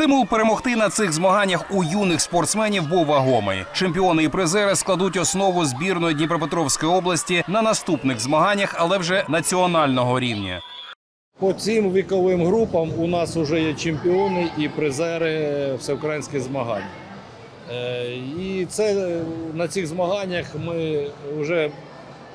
Стимул перемогти на цих змаганнях у юних спортсменів був вагомий. Чемпіони і призери складуть основу збірної Дніпропетровської області на наступних змаганнях, але вже національного рівня. По цим віковим групам у нас вже є чемпіони і призери всеукраїнських змагань. Е, І це е, на цих змаганнях ми вже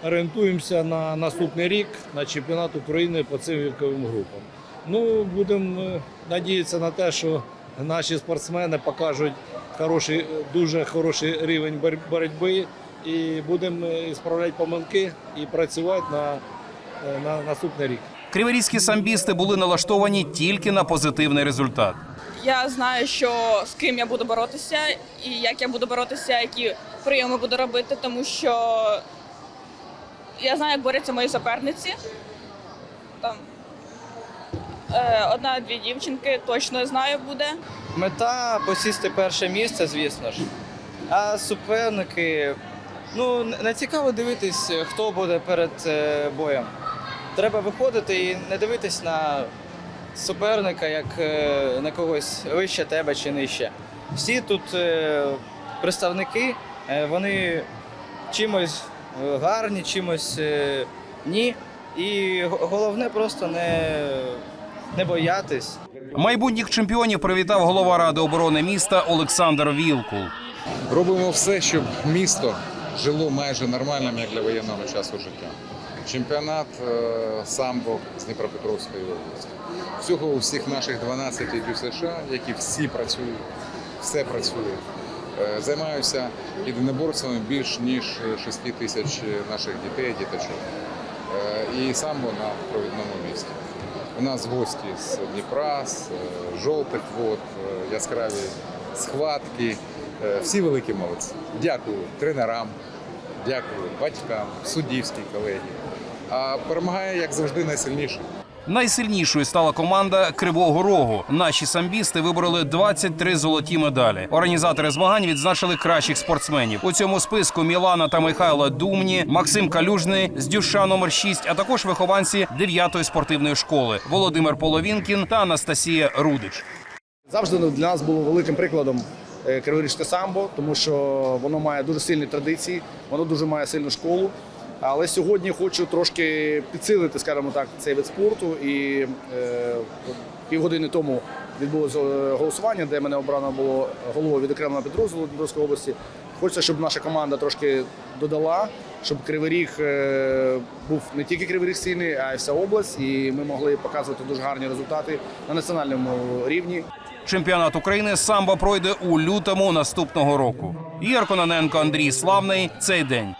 орієнтуємося на наступний рік на чемпіонат України по цим віковим групам. Ну, будемо е, надіятися на те, що наші спортсмени покажуть хороший, дуже хороший рівень боротьби і будемо е, справляти помилки і працювати на, е, на наступний рік. Криворізькі самбісти були налаштовані тільки на позитивний результат. Я знаю, що з ким я буду боротися, і як я буду боротися, які прийоми буду робити, тому що я знаю, як борються мої суперниці. Там е, одна-дві дівчинки точно знаю буде. Мета посісти перше місце, звісно ж. А суперники, ну, не цікаво дивитись, хто буде перед е, боєм. Треба виходити і не дивитись на суперника як е, на когось вище тебе чи нижче. Всі тут е, представники, е, вони чимось е, гарні, чимось е, ні. І головне просто не, не боятись. Майбутніх чемпіонів привітав голова ради оборони міста Олександр Вілкул. Робимо все, щоб місто жило майже нормальним, як для воєнного часу життя. Чемпіонат е, самбо з Дніпропетровської області. Всього у всіх наших 12 ДЮСШ, які всі працюють, все працює. Е, Займаюся єдиноборствами більш ніж 6 тисяч наших дітей, діточок. Е, І самбо на провідному місці. У нас гості з Дніпра, з е, жовтих вод, е, яскраві схватки. Е, Всі великі молодці. Дякую тренерам, дякую батькам, суддівській колегії. А перемагає, як завжди, найсильніший. Найсильнішою стала команда Кривого Рогу. Наші самбісти вибороли 23 золоті медалі. Організатори змагань відзначили кращих спортсменів. У цьому списку Мілана та Михайло Думні, Максим Калюжний з Дюша номер 6, а також вихованці 9-ї спортивної школи Володимир Половінкін та Анастасія Рудич. Завжди для нас було великим прикладом е, криворізьке самбо, тому що воно має дуже сильні традиції, воно дуже має сильну школу. Але сьогодні хочу трошки підсилити, скажімо так, цей вид спорту. І е, півгодини тому відбулося е, голосування, де мене обрано було головою відокремленого підрозділу Дніпровської області. Хочеться, щоб наша команда трошки додала, щоб Кривий Ріг е, був не тільки Кривий Ріг сильний, а й вся область. І ми могли показувати дуже гарні результати на національному рівні. Чемпіонат України самбо пройде у лютому наступного року. Ігор Кононенко, Андрій Славний. Цей день.